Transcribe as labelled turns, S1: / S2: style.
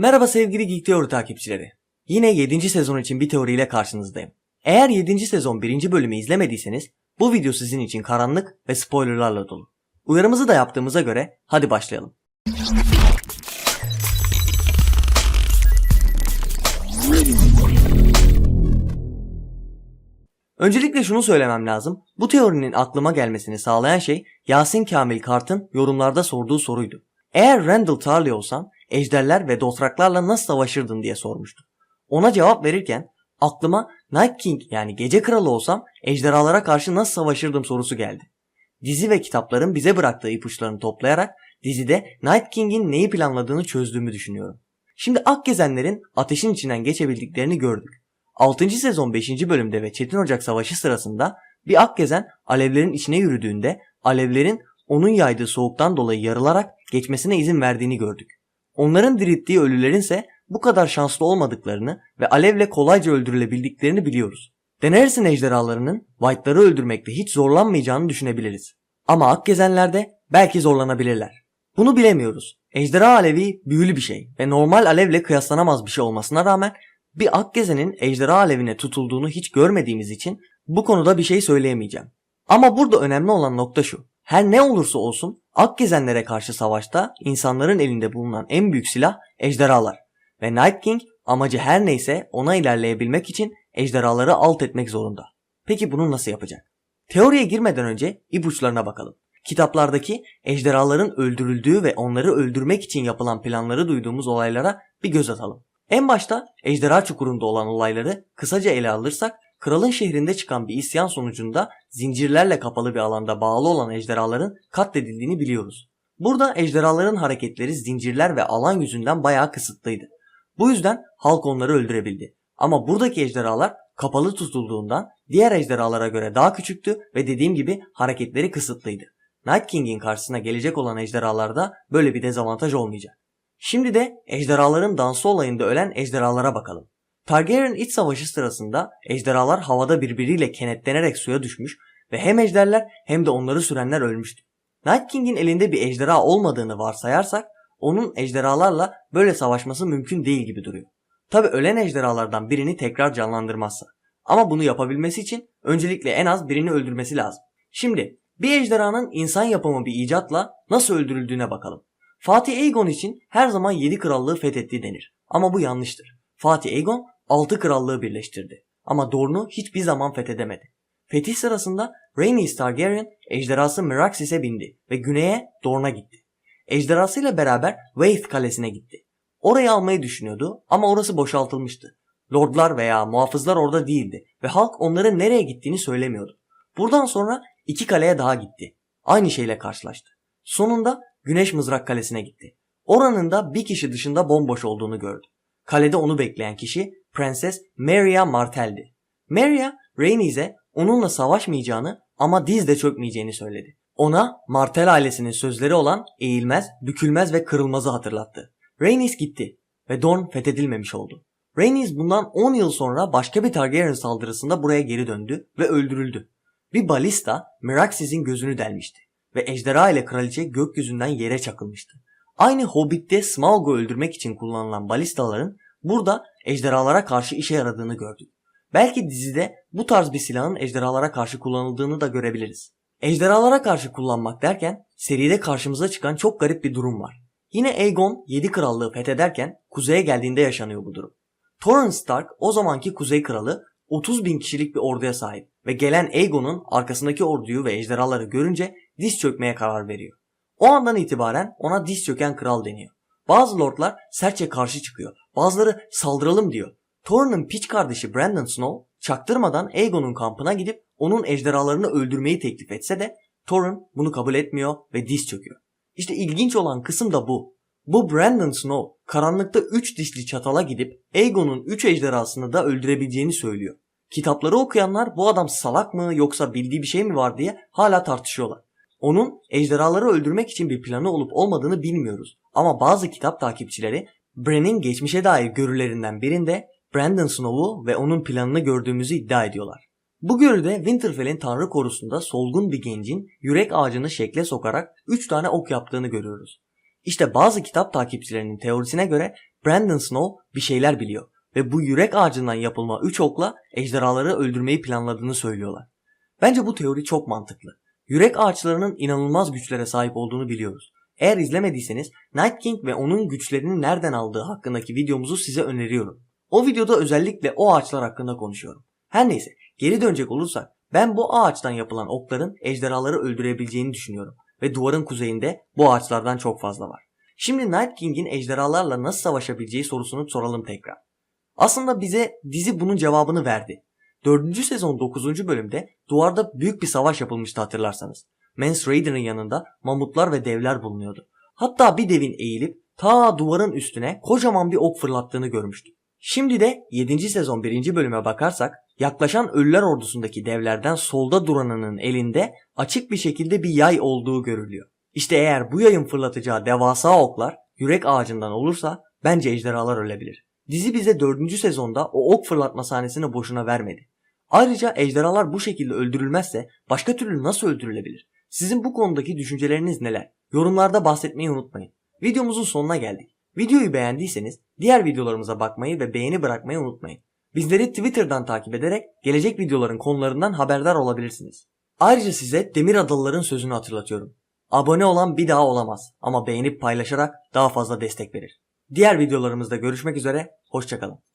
S1: Merhaba sevgili Geek Teori takipçileri. Yine 7. sezon için bir teoriyle karşınızdayım. Eğer 7. sezon 1. bölümü izlemediyseniz bu video sizin için karanlık ve spoilerlarla dolu. Uyarımızı da yaptığımıza göre hadi başlayalım. Öncelikle şunu söylemem lazım. Bu teorinin aklıma gelmesini sağlayan şey Yasin Kamil Kart'ın yorumlarda sorduğu soruydu. Eğer Randall Tarly olsan ejderler ve dotraklarla nasıl savaşırdın diye sormuştu. Ona cevap verirken aklıma Night King yani gece kralı olsam ejderhalara karşı nasıl savaşırdım sorusu geldi. Dizi ve kitapların bize bıraktığı ipuçlarını toplayarak dizide Night King'in neyi planladığını çözdüğümü düşünüyorum. Şimdi Akgezenlerin ateşin içinden geçebildiklerini gördük. 6. sezon 5. bölümde ve Çetin Ocak Savaşı sırasında bir Akgezen alevlerin içine yürüdüğünde alevlerin onun yaydığı soğuktan dolayı yarılarak geçmesine izin verdiğini gördük. Onların dirilttiği ölülerin ise bu kadar şanslı olmadıklarını ve alevle kolayca öldürülebildiklerini biliyoruz. Daenerys'in ejderhalarının White'ları öldürmekte hiç zorlanmayacağını düşünebiliriz. Ama Akgezenler'de belki zorlanabilirler. Bunu bilemiyoruz. Ejderha alevi büyülü bir şey ve normal alevle kıyaslanamaz bir şey olmasına rağmen bir Akgezen'in ejderha alevine tutulduğunu hiç görmediğimiz için bu konuda bir şey söyleyemeyeceğim. Ama burada önemli olan nokta şu. Her ne olursa olsun Akgezenlere karşı savaşta insanların elinde bulunan en büyük silah ejderhalar. Ve Night King amacı her neyse ona ilerleyebilmek için ejderhaları alt etmek zorunda. Peki bunu nasıl yapacak? Teoriye girmeden önce ipuçlarına bakalım. Kitaplardaki ejderhaların öldürüldüğü ve onları öldürmek için yapılan planları duyduğumuz olaylara bir göz atalım. En başta ejderha çukurunda olan olayları kısaca ele alırsak kralın şehrinde çıkan bir isyan sonucunda zincirlerle kapalı bir alanda bağlı olan ejderhaların katledildiğini biliyoruz. Burada ejderhaların hareketleri zincirler ve alan yüzünden bayağı kısıtlıydı. Bu yüzden halk onları öldürebildi. Ama buradaki ejderhalar kapalı tutulduğundan diğer ejderhalara göre daha küçüktü ve dediğim gibi hareketleri kısıtlıydı. Night King'in karşısına gelecek olan ejderhalarda böyle bir dezavantaj olmayacak. Şimdi de ejderhaların dansı olayında ölen ejderhalara bakalım. Targaryen iç savaşı sırasında ejderhalar havada birbiriyle kenetlenerek suya düşmüş ve hem ejderler hem de onları sürenler ölmüştü. Night King'in elinde bir ejderha olmadığını varsayarsak onun ejderhalarla böyle savaşması mümkün değil gibi duruyor. Tabi ölen ejderhalardan birini tekrar canlandırmazsa. Ama bunu yapabilmesi için öncelikle en az birini öldürmesi lazım. Şimdi bir ejderhanın insan yapımı bir icatla nasıl öldürüldüğüne bakalım. Fatih Aegon için her zaman 7 krallığı fethetti denir. Ama bu yanlıştır. Fatih Aegon 6 krallığı birleştirdi. Ama Dorne'u hiçbir zaman fethedemedi. Fetih sırasında Rhaenys Targaryen ejderhası Meraxis'e bindi ve güneye Dorne'a gitti. Ejderhasıyla beraber Waith kalesine gitti. Orayı almayı düşünüyordu ama orası boşaltılmıştı. Lordlar veya muhafızlar orada değildi ve halk onların nereye gittiğini söylemiyordu. Buradan sonra iki kaleye daha gitti. Aynı şeyle karşılaştı. Sonunda Güneş Mızrak Kalesi'ne gitti. Oranın da bir kişi dışında bomboş olduğunu gördü. Kalede onu bekleyen kişi Prenses Maria Martell'di. Maria, Rhaenys'e onunla savaşmayacağını ama diz de çökmeyeceğini söyledi. Ona Martell ailesinin sözleri olan eğilmez, bükülmez ve kırılmazı hatırlattı. Rhaenys gitti ve Dorne fethedilmemiş oldu. Rhaenys bundan 10 yıl sonra başka bir Targaryen saldırısında buraya geri döndü ve öldürüldü. Bir balista Meraxis'in gözünü delmişti ve ejderha ile kraliçe gökyüzünden yere çakılmıştı. Aynı Hobbit'te Smaug'u öldürmek için kullanılan balistaların burada ejderhalara karşı işe yaradığını gördük. Belki dizide bu tarz bir silahın ejderhalara karşı kullanıldığını da görebiliriz. Ejderhalara karşı kullanmak derken seride karşımıza çıkan çok garip bir durum var. Yine Aegon 7 krallığı fethederken kuzeye geldiğinde yaşanıyor bu durum. Torrent Stark o zamanki kuzey kralı 30 bin kişilik bir orduya sahip ve gelen Aegon'un arkasındaki orduyu ve ejderhaları görünce diz çökmeye karar veriyor. O andan itibaren ona diz çöken kral deniyor. Bazı lordlar sertçe karşı çıkıyor. Bazıları saldıralım diyor. Torrent'ın piç kardeşi Brandon Snow çaktırmadan Aegon'un kampına gidip onun ejderhalarını öldürmeyi teklif etse de Torrent bunu kabul etmiyor ve diz çöküyor. İşte ilginç olan kısım da bu. Bu Brandon Snow karanlıkta 3 dişli çatala gidip Aegon'un 3 ejderhasını da öldürebileceğini söylüyor. Kitapları okuyanlar bu adam salak mı yoksa bildiği bir şey mi var diye hala tartışıyorlar. Onun ejderhaları öldürmek için bir planı olup olmadığını bilmiyoruz. Ama bazı kitap takipçileri Bran'in geçmişe dair görülerinden birinde Brandon Snow'u ve onun planını gördüğümüzü iddia ediyorlar. Bu görüde Winterfell'in tanrı korusunda solgun bir gencin yürek ağacını şekle sokarak 3 tane ok yaptığını görüyoruz. İşte bazı kitap takipçilerinin teorisine göre Brandon Snow bir şeyler biliyor ve bu yürek ağacından yapılma 3 okla ejderhaları öldürmeyi planladığını söylüyorlar. Bence bu teori çok mantıklı. Yürek ağaçlarının inanılmaz güçlere sahip olduğunu biliyoruz. Eğer izlemediyseniz Night King ve onun güçlerini nereden aldığı hakkındaki videomuzu size öneriyorum. O videoda özellikle o ağaçlar hakkında konuşuyorum. Her neyse geri dönecek olursak ben bu ağaçtan yapılan okların ejderhaları öldürebileceğini düşünüyorum ve duvarın kuzeyinde bu ağaçlardan çok fazla var. Şimdi Night King'in ejderhalarla nasıl savaşabileceği sorusunu soralım tekrar. Aslında bize dizi bunun cevabını verdi. 4. sezon 9. bölümde duvarda büyük bir savaş yapılmıştı hatırlarsanız. Mance Raider'ın yanında mamutlar ve devler bulunuyordu. Hatta bir devin eğilip ta duvarın üstüne kocaman bir ok fırlattığını görmüştük. Şimdi de 7. sezon 1. bölüme bakarsak yaklaşan ölüler ordusundaki devlerden solda duranının elinde açık bir şekilde bir yay olduğu görülüyor. İşte eğer bu yayın fırlatacağı devasa oklar yürek ağacından olursa bence ejderhalar ölebilir. Dizi bize 4. sezonda o ok fırlatma sahnesini boşuna vermedi. Ayrıca ejderhalar bu şekilde öldürülmezse başka türlü nasıl öldürülebilir? Sizin bu konudaki düşünceleriniz neler? Yorumlarda bahsetmeyi unutmayın. Videomuzun sonuna geldik. Videoyu beğendiyseniz diğer videolarımıza bakmayı ve beğeni bırakmayı unutmayın. Bizleri Twitter'dan takip ederek gelecek videoların konularından haberdar olabilirsiniz. Ayrıca size Demir Adalıların sözünü hatırlatıyorum. Abone olan bir daha olamaz ama beğenip paylaşarak daha fazla destek verir. Diğer videolarımızda görüşmek üzere, hoşçakalın.